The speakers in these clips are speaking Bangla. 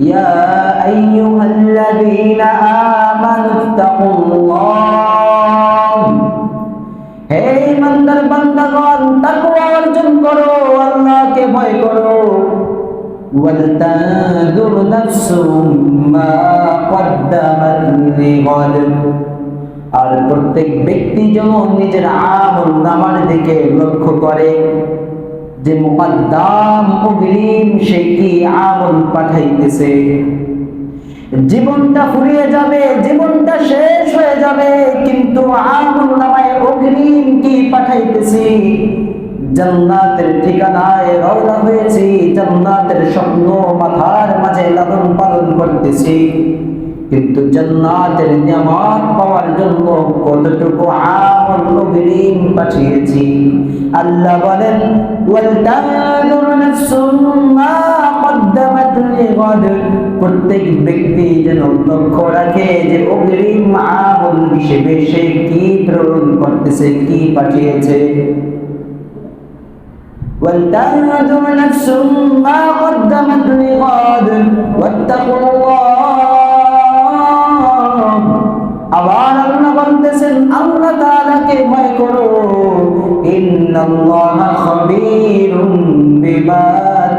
يا أيها الذين آمنوا اتقوا الله হে ইমানদার বান্দাগণ তাকওয়া অর্জন করো আল্লাহকে ভয় করো ولتنظر نفس ما قدمت لغد আর প্রত্যেক ব্যক্তি যেন নিজের আমল নামার দিকে লক্ষ্য করে যে মুকদ্দাম অগ্রিম সে কি আমল পাঠাইতেছে? জীবনটা ফুরিয়ে যাবে, জীবনটা শেষ হয়ে যাবে, কিন্তু আমল নামায় অগ্রিম কি পাঠাইতেছি? জান্নাতের ঠিকানায় রওনা হয়েছি, জান্নাতের স্বপ্ন মাথার মাঝে লালন পালন করতেছি। কিন্তু জান্নাতের নিয়ামত পাওয়ার জন্য কতটুকু আমল অগ্রিম পাঠিয়েছি আল্লাহ বলেন ওয়ালতানজুর নাফসুম মা কদ্দামাত লিগাদ প্রত্যেক ব্যক্তি যেন লক্ষ্য রাখে যে অগ্রিম আমল হিসেবে সে কি প্রেরণ করতেছে কি পাঠিয়েছে ولتنظر نفس ما قدمت لغد واتقوا الله আবার আল্লাহ বলতেছেন, আল্লাহ তাআলাকে ভয় করো। ইন্নাল্লাহা খাবীরুম বিমা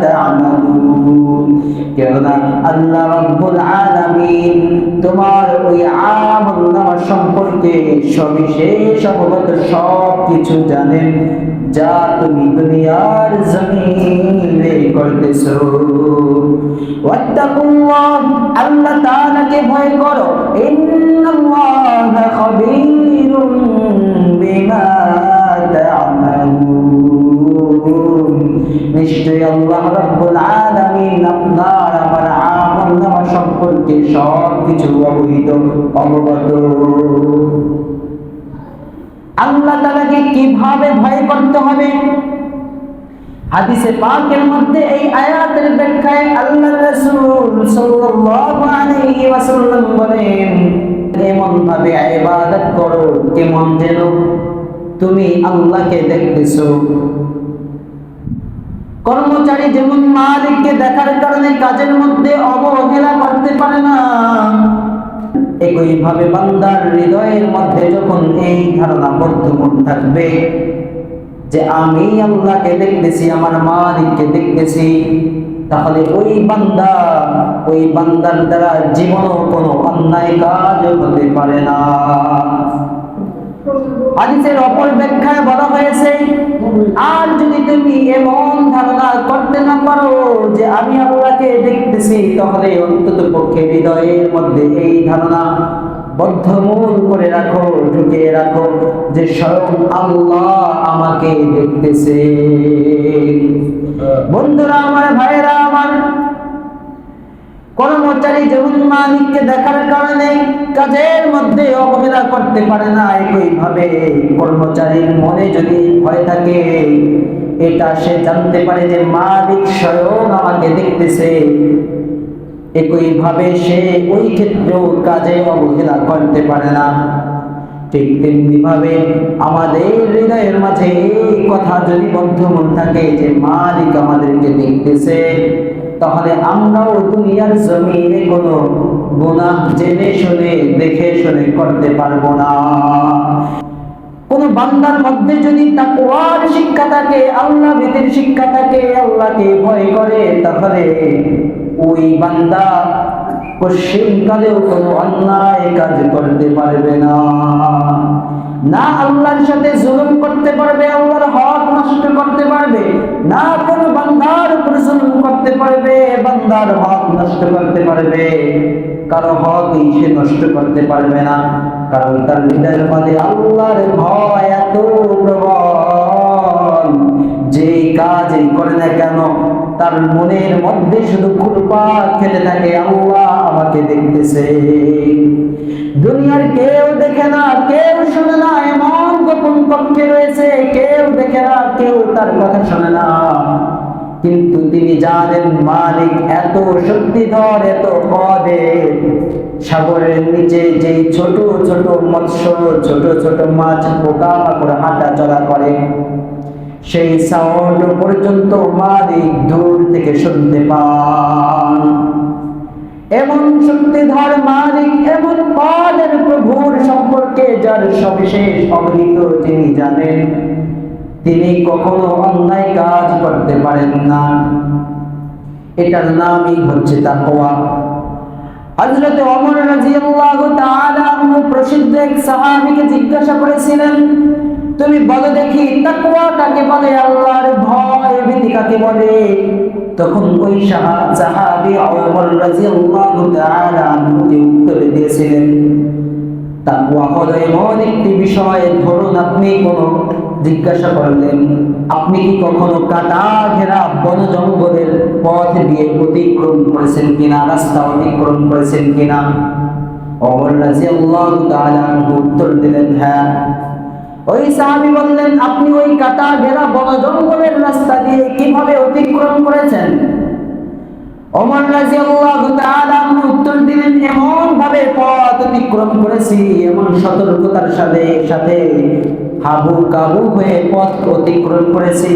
তা'মালুন। কেননা আল্লাহ রাব্বুল আলামিন তোমার ওই আমল নামা সম্পর্কে সবিশেষ অবগত সব কিছু জানেন। যা তুমি দুনিয়ার জমিনে করতেছো। ওয়াত্তাকুল্লাহ, আল্লাহ তাআলাকে ভয় করো। ইন্নাল্লাহা খাবীরুম বিমা তা'মালুন নিশ্চয়ই আল্লাহ রাব্বুল আলামিন আপনার আমার আমল নামা সম্পর্কে সব কিছু অবহিত, অবগত করতে হবে। হাদিসে পাকের মধ্যে এই আয়াতের ব্যাখ্যায় আল্লাহ রাসূল সাল্লাল্লাহু আলাইহি ওয়াসাল্লাম বলেন এমন ভাবে ইবাদত করো, কেমন যেন তুমি আল্লাহকে দেখতেছো। কর্মচারী যেমন মালিককে দেখার কারণে কাজের মধ্যে অবহেলা করতে পারে না, একইভাবে বান্দার হৃদয়ের মধ্যে যখন এই ধারণা বদ্ধমূল থাকবে যে আমি আল্লাহকে দেখতেছি, আমার মালিককে দেখতেছি, তাহলে ওই বান্দা, ওই বান্দার দ্বারা জীবনও কোনো অন্যায় কাজ হতে পারে না। হাদিসের অপর ব্যাখ্যায় বলা হয়েছে, আর যদি তুমি এমন ধারণা করতে না পারো যে আমি আল্লাহকে দেখতেছি, তাহলে অন্তত পক্ষে হৃদয়ের মধ্যে এই ধারণা বদ্ধমূল করে রাখো ঢুকিয়ে রাখো যে স্বয়ং আল্লাহ আমাকে দেখতেছে। বন্ধুরা আমার ভাইয়েরা আমার কর্মচারী যেমন মালিককে দেখার কারণে কাজের মধ্যে অবহেলা করতে পারে না একইভাবে কর্মচারীর মনে যদি ভয় থাকে এটা সে জানতে পারে যে মালিক স্বয়ং আমাকে দেখতেছে। একইভাবে সে ওই ক্ষেত্রেও কাজে অবহেলা করতে পারে না। ঠিক তেমনি ভাবে আমাদের হৃদয়ের মাঝে এই কথা যদি বদ্ধমূল থাকে যে, মালিক আমাদেরকে দেখতেছে, তাহলে আমরাও দুনিয়ার জমিনে কোনো গুনাহ জেনে শুনে, দেখে শুনে করতে পারব না। কোন বান্দার মধ্যে যদি তাকওয়ার শিক্ষা থাকে, আল্লাহ ভীতির শিক্ষা থাকে, আল্লাহকে ভয় করে, তাহলে ওই বান্দা পশ্চিমকালেও কোনো অন্যায় কাজ করতে পারবে না। না আল্লাহর সাথে জুলুম করতে পারবে, আল্লাহর হক নষ্ট করতে পারবে, না কোন বান্দার উপর জুলুম করতে পারবে, বান্দার হক নষ্ট করতে পারবে, কারও হকই সে নষ্ট করতে পারবে না। কারণ তার হৃদয়ের মধ্যে আল্লাহর ভয় এত প্রবল। যে কাজই করে না কেন, তার মনের মধ্যে শুধু খুরপাত খেতে থাকে, আল্লাহ আমাকে দেখতেছে। দুনিয়ার কেউ দেখে না, কেউ শুনে না, এমন গোপন পক্ষে রয়েছে, কেউ দেখে না, কেউ তার কথা শোনে না। কিন্তু তিনি জানেন, মালিক এত শক্তিধর, এত পদে সাগরের নিচে যে ছোট ছোট মৎস্য, ছোট ছোট মাছ পোকা মাকড় হাঁটা চলা করে, সেই সাউন্ড পর্যন্ত মালিক দূর থেকে শুনতে পান। এমন শক্তিধর মালিক, এমন পদের প্রভুর সম্পর্কে যার সবিশেষ অবহিত তিনি জানেন, তিনি কখনো অন্যায় কাজ করতে পারেন না। এটার নামই হচ্ছে তাকওয়া। হযরত ওমর রাদিয়াল্লাহু তাআলা প্রসিদ্ধ এক সাহাবীকে জিজ্ঞাসা করেছিলেন, তুমি বলো দেখি তাকওয়া কাকে বলে আল্লাহর ভয় ভীতি কাকে বলে? তখন ওই সাহা- সাহাবী ওমর রাদিয়াল্লাহু তাআলা আনহুকে উত্তর দিয়েছিলেন, তাকওয়া হলো এমন একটি বিষয়, ধরুন আপনি কোনো জিজ্ঞাসা করলেন, আপনি কি কখনো কাটা ঘেরা বন জঙ্গলের পথ দিয়ে অতিক্রম করেছেন কিনা, রাস্তা অতিক্রম করেছেন কিনা? রাদিয়াল্লাহু তাআলা আনহু উত্তর দিলেন হ্যাঁ। ওই সাহাবী বললেন, আপনি ওই কাটা ঘেরা বন জঙ্গলের রাস্তা দিয়ে কীভাবে অতিক্রম করেছেন? আনহু উত্তর দিলেন এমন ভাবে পথ অতিক্রম করেছি, এমন সতর্কতার সাথে সাথে হাবু কাবু হয়ে পথ অতিক্রম করেছি।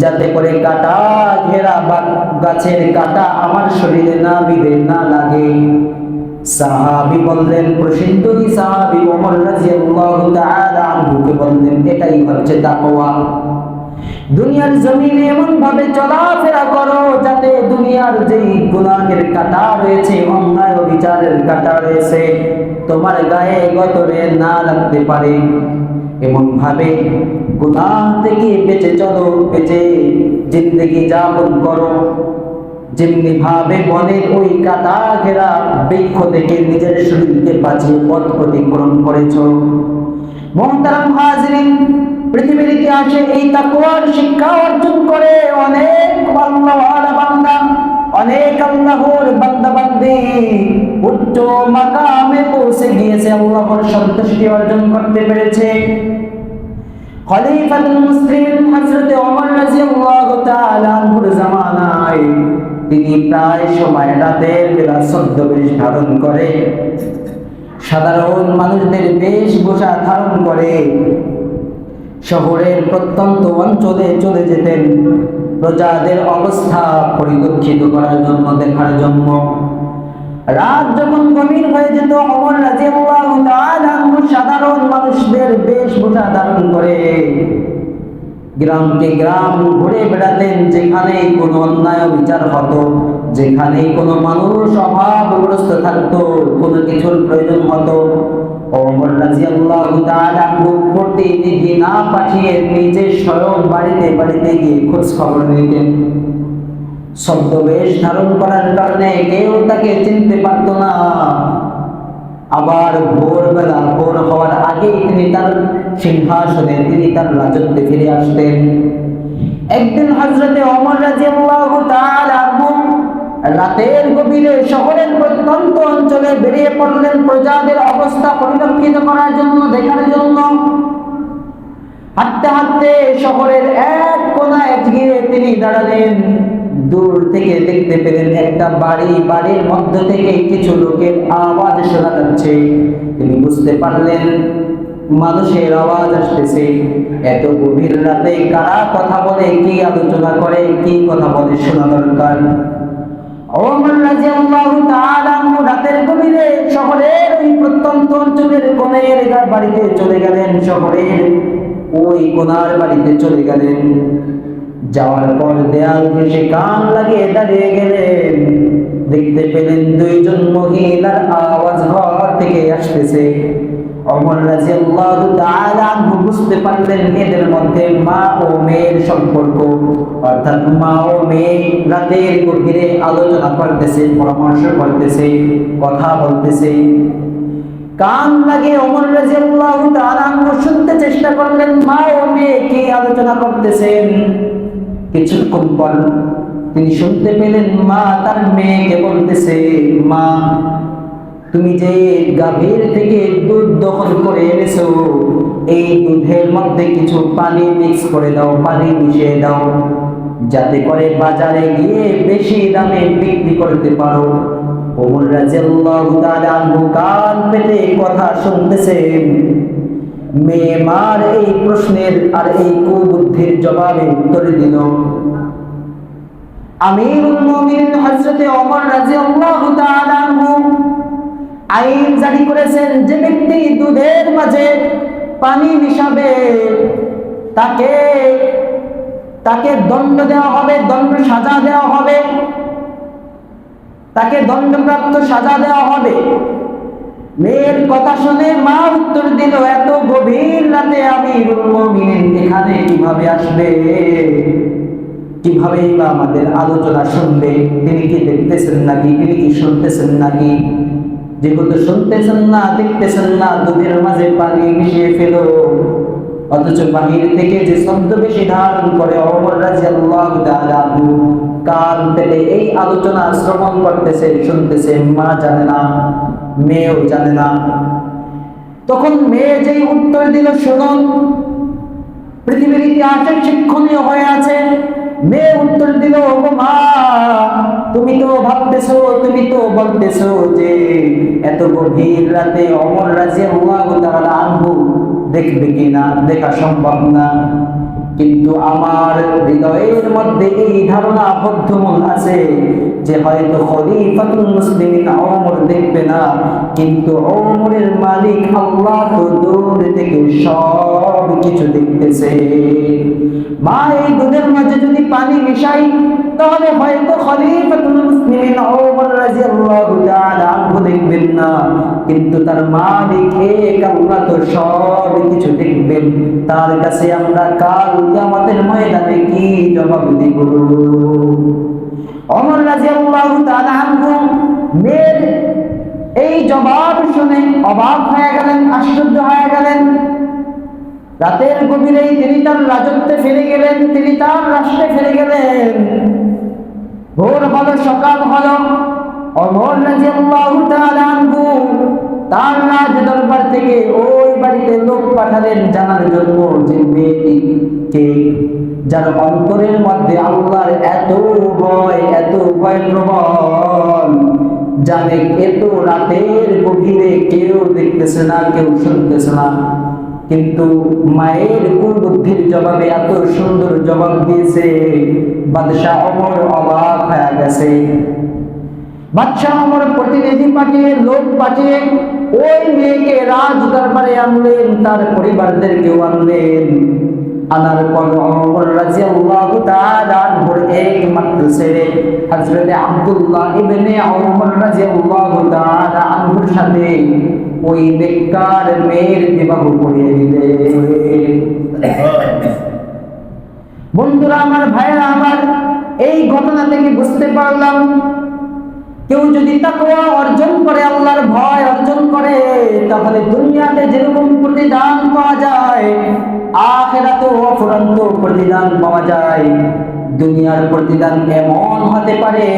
যাতে করে কাটা ঘেরা বা গাছের কাটা আমার শরীরে না বিধে, না লাগে। সাহাবী বললেন, প্রসিদ্ধ কি সাহাবী? ওমর রাদিয়াল্লাহু তাআলা আনহুকে বললেন, এটাই হচ্ছে তাকওয়া। দুনিয়ার জমিনে এমন ভাবে চলাফেরা করো যাতে দুনিয়ার যেই গুনাহের কাটা রয়েছে, অন্যায় বিচারের কাটা রয়েছে, তোমার গায়ে গতরে না লাগতে পারে। এমন ভাবে গুনাহ থেকে বেঁচে চলো, বেঁচে জিন্দগি যাপন করো। যেমনি ভাবে বনের ওই কাটা ঘেরা বৃক্ষ থেকে নিজের শরীরকে বাঁচিয়ে পথ অতিক্রম করেছ। মহতারাম হাজরিন পৃথিবীর ইতিহাসে এই তাকওয়ার শিক্ষা অর্জন করে অনেক আল্লাহওয়ালা বান্দা, অনেক আল্লাহর বান্দা বান্দি উচ্চ মাকামে পৌঁছে গিয়েছে। আল্লাহর সন্তুষ্টি অর্জন করতে পেরেছে। খলিফাতুল মুসলিমিন হযরত ওমর রাদিয়াল্লাহু তাআলা আনহুর তিনি প্রায় সময় রাতের বেলা ছদ্মবেশ ধারণ করে। সাধারণ মানুষদের বেশ বেশভূষা ধারণ করে। শহরের প্রত্যন্ত অঞ্চলে চলে যেতেন। প্রজাদের অবস্থা পরিলক্ষিত করার জন্য দেখার জন্য রাত যখন গভীর হয়ে যেত, অমর রাজিয়াল্লাহু সাধারণ মানুষদের বেশভূষা ধারণ করে। গ্রামকে গ্রাম ঘুরে বেড়াতেন যেখানে কোনো অন্যায় বিচার হতো যেখানে কোনো মানুষ অভাবগ্রস্ত থাকতো, কোনো কিছুর প্রয়োজন হতো। ওমর রাদিয়াল্লাহু তাআলা আনহু প্রতিনিধি না পাঠিয়ে নিজে স্বয়ং বাড়িতে বাড়িতে গিয়ে খোঁজ খবর নিতেন। ছদ্মবেশ ধারণ করার কারণে কেউ তাকে চিনতে পারতো না। আবার ভোরবেলা ভোর হওয়ার আগেই তিনি তার সিংহাসনে তিনি তার রাজত্বে ফিরে আসতেন। একদিন হজরতে অমর রাজিয়াল্লাহু তাআলা রাতের গভীরে শহরের প্রত্যন্ত অঞ্চলে বেরিয়ে পড়লেন প্রজাদের অবস্থা পরিলক্ষিত করার জন্য, দেখার জন্য। হাঁটতে হাঁটতে শহরের এক কোনায় গিয়ে তিনি দাঁড়ালেন। দূর থেকে দেখতে পেলেন একটা বাড়ি। বাড়ির মধ্য থেকে কিছু লোকের আওয়াজ শোনা যাচ্ছে। তিনি বুঝতে পারলেন, মানুষের আওয়াজ আসতেছে। এত গভীর রাতে কারা কথা বলে, কি আলোচনা করে, কি কথা বলে শোনা দরকার? রাতের গভীরে শহরের ওই প্রত্যন্ত অঞ্চলের কোণের বাড়িতে চলে গেলেন। শহরের ওই কোনার বাড়িতে চলে গেলেন। যাওয়ার পর দেয়াল ঘেসে কান লাগিয়ে দাঁড়িয়ে গেলেন। দেখতে পেলেন দুইজন মহিলার আওয়াজ ঘর থেকে আসতেছে। অমর রাদিয়াল্লাহু তাআলা বুঝতে পারলেন এদের মধ্যে মা ও মেয়ের সম্পর্ক। অর্থাৎ মা ও মেয়ে রাতের গভীরে আলোচনা করতেছে, পরামর্শ করতেছে, কথা বলতেছে। কান লাগে অমর রাদিয়াল্লাহু তাআলা শুনতে চেষ্টা করলেন, মা ও মেয়ে কি আলোচনা করতেছেন? কিছুক্ষণ পর তিনি শুনতে পেলেন মা তার মেয়েকে বলতেছে, মা, তুমি যে গাভীর থেকে দুধ দখল করে এনেছো, এই দুধের মধ্যে কিছু পানি মিক্স করে দাও, পানি মিশিয়ে দাও, যাতে করে বাজারে গিয়ে বেশি দামে বিক্রি করতে পারো। ওমর রাদিয়াল্লাহু তাআলা কান পেতে কথা শুনতেছেন। মেয়ে মার এই প্রশ্নের আর এই কুবুদ্ধির জবাবে উত্তর দিল, আমিরুল মুমিনিন হযরতে ওমর রাদিয়াল্লাহু তাআলা বলেছেন যে ব্যক্তি দুধের মাঝে পানি মিশাবে, তাকে তাকে দণ্ড দেওয়া হবে, দণ্ড সাজা দেওয়া হবে, তাকে দণ্ডপ্রাপ্ত সাজা দেওয়া হবে। মেয়ের কথা শুনে মা উত্তর দিল, এত গভীর রাতে আমি এখানে কীভাবে আসবে? কীভাবে বা আমাদের আলোচনা শুনবে? তিনি কি দেখতেছেন নাকি? তিনি কি শুনতেছেন নাকি? যেহেতু শুনতেছেন না, দেখতেছেন না, দুধের মাঝে পানি মিশিয়ে ফেলো। অথচ বাহির থেকে যে শব্দ বেশি ধারণ করে কান পেতে এই আলোচনা শ্রবণ করতেছে শুনতেছে মা জানে না। মেয়েও জানে না। তখন মেয়ে যেই উত্তর দিল শুনুন পৃথিবীর ইতিহাসে শিক্ষণীয় হয়ে আছে। মেয়ে উত্তর দিল মা, তুমি তো ভাবতেছো, তুমি তো বলতেছো যে এত গভীর রাতে অমর রাজে আনবু দেখবে কিনা? দেখা সম্ভব না। কিন্তু আমার হৃদয়ের মধ্যে এই ধারণা বদ্ধমূল আছে যে হয়তো খলিফাতুল মুসলিমিন ওমর দেখবে না, কিন্তু ওমরের মালিক আল্লাহ তো দূর থেকে সব কিছু দেখতেছে। মা, এই দুধের মাঝে যদি পানি মিশাই, তাহলে হয়তো খলিফাতুল মুসলিমিন ওমর রাদিয়াল্লাহু তাআলা দেখবেন না। কিন্তু তার মালিক এক আল্লাহ তো সব কিছু দেখবেন। তার কাছে আমরা কাল কিয়ামতের ময়দানে কি জবাব দিব? অমর রাদিয়াল্লাহু তাআলা আনহু মেয়ের এই জবাব শুনে অবাক হয়ে গেলেন, আশ্চর্য হয়ে গেলেন। রাতের গভীরেই তিনি তার রাজত্বে ফিরে গেলেন, তিনি তার রাষ্ট্রে ফিরে গেলেন। ভোর হলো, সকাল হলো। অমর রাদিয়াল্লাহু তাআলা আনহু তার দরবার থেকে ওই বাড়িতে লোক পাঠালেন জানার জন্য যে মেয়েটি কে যার অন্তরের মধ্যে আল্লাহর এত ভয় এত ভয় প্রবল এত রাতের গভীরে কেউ দেখতেছে না, কেউ শুনতেছে না। কিন্তু মায়ের কোন বুদ্ধির জবাবে এত সুন্দর জবাব দিয়েছে, বাদশাহ অমর অবাক হয়ে গেছে। বাদশাহ আমার প্রতিনিধি পাঠিয়ে, লোক পাঠিয়ে, ওই মেয়েকে রাজ দরবারে আনলেন, তার পরিবারদেরকেও আনলেন। আনার পর অমর রাদিয়াল্লাহু তাআলা আনহুর একমাত্র ছেলে হযরত আব্দুল্লাহ ইবনে ওমর রাদিয়াল্লাহু তাআলা আনহুর সাথে ওই বেকার মেয়ের বিবাহ করিয়ে দিলেন বন্ধুরা, আমার ভাইয়েরা, আমার এই ঘটনা থেকে বুঝতে পারলাম কেউ যদি তাকওয়া অর্জন করে, আল্লাহর ভয় অর্জন করে, তাহলে দুনিয়াতে যেরকম প্রতিদান পাওয়া যায়, আখেরাতেও অফুরন্ত প্রতিদান পাওয়া যায়। দুনিয়ার প্রতিদান এমন হতে পারে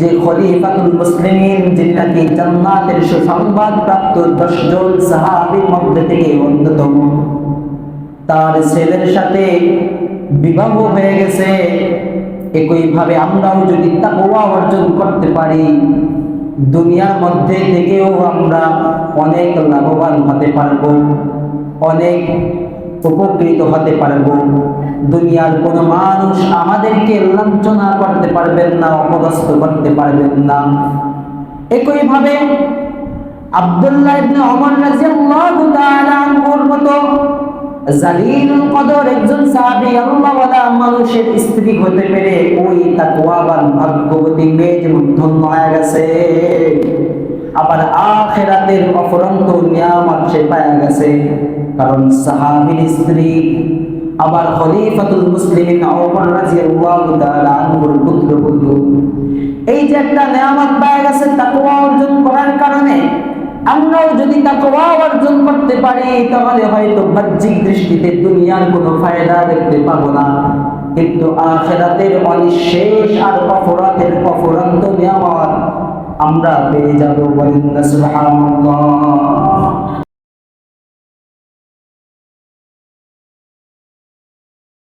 যে খলিফাতুল মুসলিমিন যিনি নাকি জান্নাতের সুসংবাদ প্রাপ্ত দশজন সাহাবীর মধ্যে থেকে অন্যতম। তার ছেলের সাথে বিবাহ হয়ে গেছে। একইভাবে আমরাও যদি তাকওয়া অর্জন করতে পারি, দুনিয়ার মধ্যে থেকেও আমরা অনেক লাভবান হতে পারব, অনেক উপকৃত হতে পারব। দুনিয়ার কোনো মানুষ আমাদেরকে লাঞ্ছনা করতে পারবেন না, অপদস্থ করতে পারবেন না। একইভাবে আব্দুল্লাহ ইবনে ওমর রাদিয়াল্লাহু তাআলা মতো জালিল কদর একজন সাহাবী মানুষের স্ত্রী হতে পেরে ওই তাকওয়াবান ভাগ্যবতী মেয়ে যেমন ধন্য হয়ে গেছে, আবার আখেরাতের অফরন্ত নিয়ামত সে গেছে। কারণ সাহাবীর স্ত্রী আবার খলিফাতুল মুসলিমিন ওমর রাদিয়াল্লাহু তাআলা আনহুর এই যে একটা নিয়ামত পায়া গেছে, তাকওয়া অর্জন আমরাও যদি তাকওয়া অর্জন করতে পারি, তাহলে হয়তো বাহ্যিক দৃষ্টিতে দুনিয়ার কোনো ফায়দা দেখতে পাবো না। কিন্তু আখেরাতের অনিঃশেষ আর অপরাধের অপরান্ত নিয়ামত আমরা পেয়ে যাব বলেন সুবহানাল্লাহ।